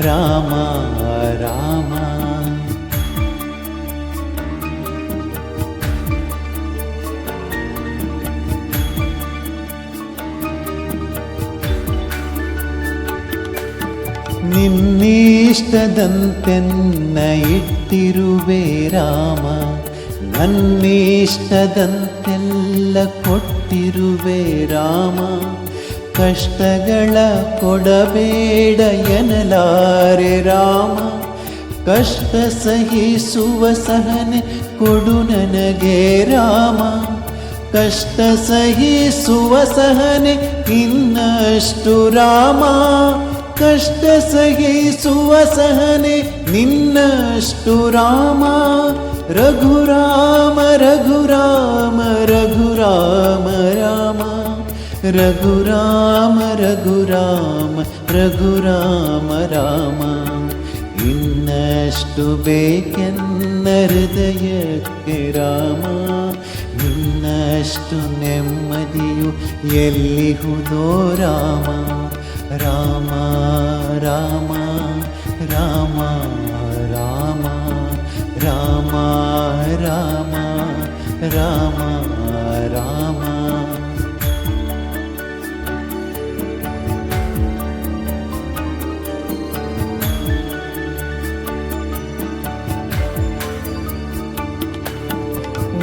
രാമ രാമ ನಿನ್ನೀಷ್ಟದಂತೆನ್ನಯಿಟ್ಟಿರುವೆ ರಾಮ ನನ್ನೀಷ್ಟದಂತೆಲ್ಲ ಕೊಟ್ಟಿರುವೆ ರಾಮ ಕಷ್ಟಗಳ ಕೊಡಬೇಡ ಎನ್ನಲಾರೆ ರಾಮ. ಕಷ್ಟ ಸಹಿಸುವ ಸಹನೆ ಕೊಡು ನನಗೆ ರಾಮ. ಕಷ್ಟ ಸಹಿಸುವ ಸಹನೆ ಇನ್ನಷ್ಟು ರಾಮ. ಕಷ್ಟ ಸಹಿಸುವ ಸಹನೆ ನಿನ್ನಷ್ಟು ರಾಮ. ರಘುರಾಮ ರಘುರಾಮ ರಘುರಾಮ ರಘುರಾಮ ರಘುರಾಮ ರಾಮ ಇನ್ನಷ್ಟು ಬೇಕೆನ್ನ ಹೃದಯಕ್ಕೆ ರಾಮ ನಿನ್ನಷ್ಟು ನೆಮ್ಮದಿಯು ಎಲ್ಲಿಹುದೋ ರಾಮ ರಾಮ ರಾಮ ರಾಮ ರಾಮ ರಾಮ ರಾಮ ರಾಮ ರಾಮ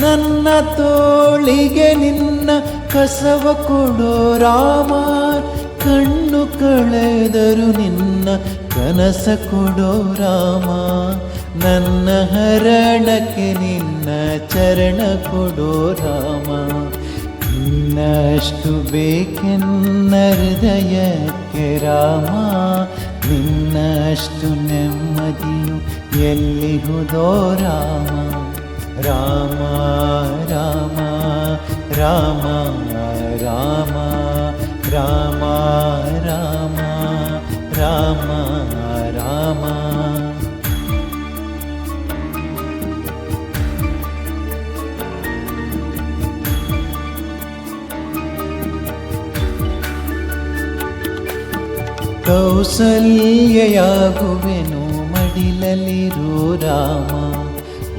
ನನ್ನ ತೋಳಿಗೆ ನಿನ್ನ ಕಸವ ಕೊಡೋ ರಾಮ. ಕಣ್ಣು ಕಳೆದರು ನಿನ್ನ ಕನಸ ಕೊಡೋ ರಾಮ. ನನ್ನ ಹರಣಕ್ಕೆ ನಿನ್ನ ಚರಣ ಕೊಡೋ ರಾಮ. ನಿನ್ನಷ್ಟು ಬೇಕೆನ್ನ ಹೃದಯಕ್ಕೆ ರಾಮ. ನಿನ್ನಷ್ಟು ನೆಮ್ಮದಿಯು ಎಲ್ಲಿಹುದೋ ರಾಮ. ರಾಮ ರಾಮ ರಾಮ ರಾಮ ರಾಮ ರಾಮ ರಾಮ ರಾಮ ಕೌಸಲ್ಯಯಾಗುವೆನು ಮಡಿಲಲ್ಲಿರೋ ರಾಮ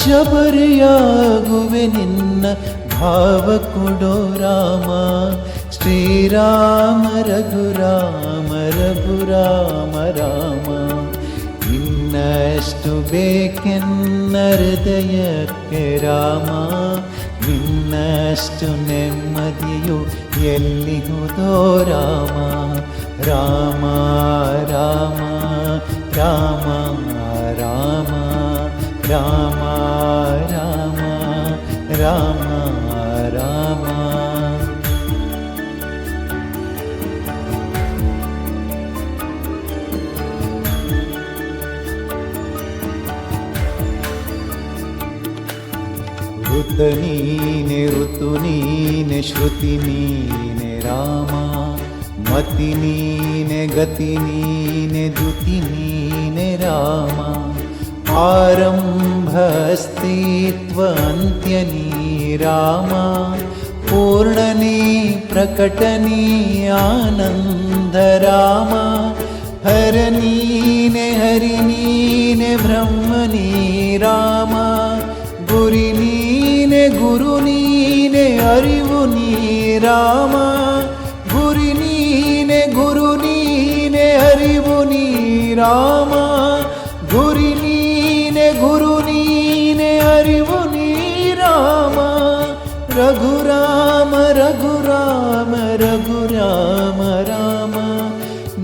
ಶಬರಿಯಾಗುವೆ ನಿನ್ನ ಭಾವ ಕೊಡೋ ರಾಮ ಶ್ರೀರಾಮ ರಘುರಾಮ ರಘುರಾಮ ರಾಮ ಇನ್ನಷ್ಟು ಬೇಕೆನ್ನ ಹೃದಯಕ್ಕೆ ರಾಮ ನಿನ್ನಷ್ಟು ನೆಮ್ಮದಿಯು ಎಲ್ಲಿಹುದೋ ರಾಮ ರಾಮ ರಾಮ ऋतुनि ऋतुनीने श्रुतिनीने रामा मतिनीने गतिनीने द्युतिनीने रामा आरम्भस्ति त्वन्त्यनी रामा पूर्णनी प्रकटनीयानन्द राम हरणी न हरिणी न ब्रह्मणी राम गुरिणी ಅರಿವು ನೀ ರಾಮ ಗುರಿ ನೀನೆ ಗುರು ನೀನೆ ಅರಿವು ನೀ ರಾಮ ಗುರಿ ನೀನೆ ಗುರು ನೀನೆ ಅರಿವು ನೀ ರಾಮ ರಘುರಾಮ ರಘುರಾಮ ರಘುರಾಮ ರಾಮ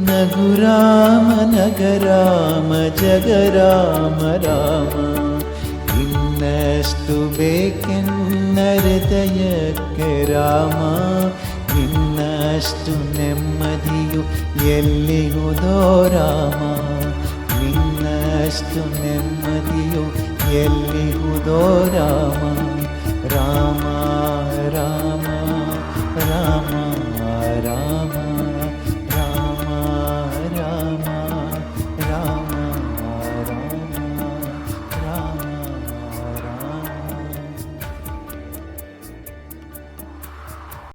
ನಗುರಾಮ ನಗರಾಮ ಜಗರಾಮ ರಾಮ ಇನ್ನಷ್ಟು ಬೇಕೆನ್ನ ಹೃದಯಕ್ಕೆ ರಾಮ ಇನ್ನಷ್ಟು ನೆಮ್ಮದಿಯು ಎಲ್ಲಿಹುದೋ ರಾಮ ನಿನ್ನಷ್ಟು ನೆಮ್ಮದಿಯು ಎಲ್ಲಿಹುದೋ ರಾಮ ರಾಮ ರಾಮ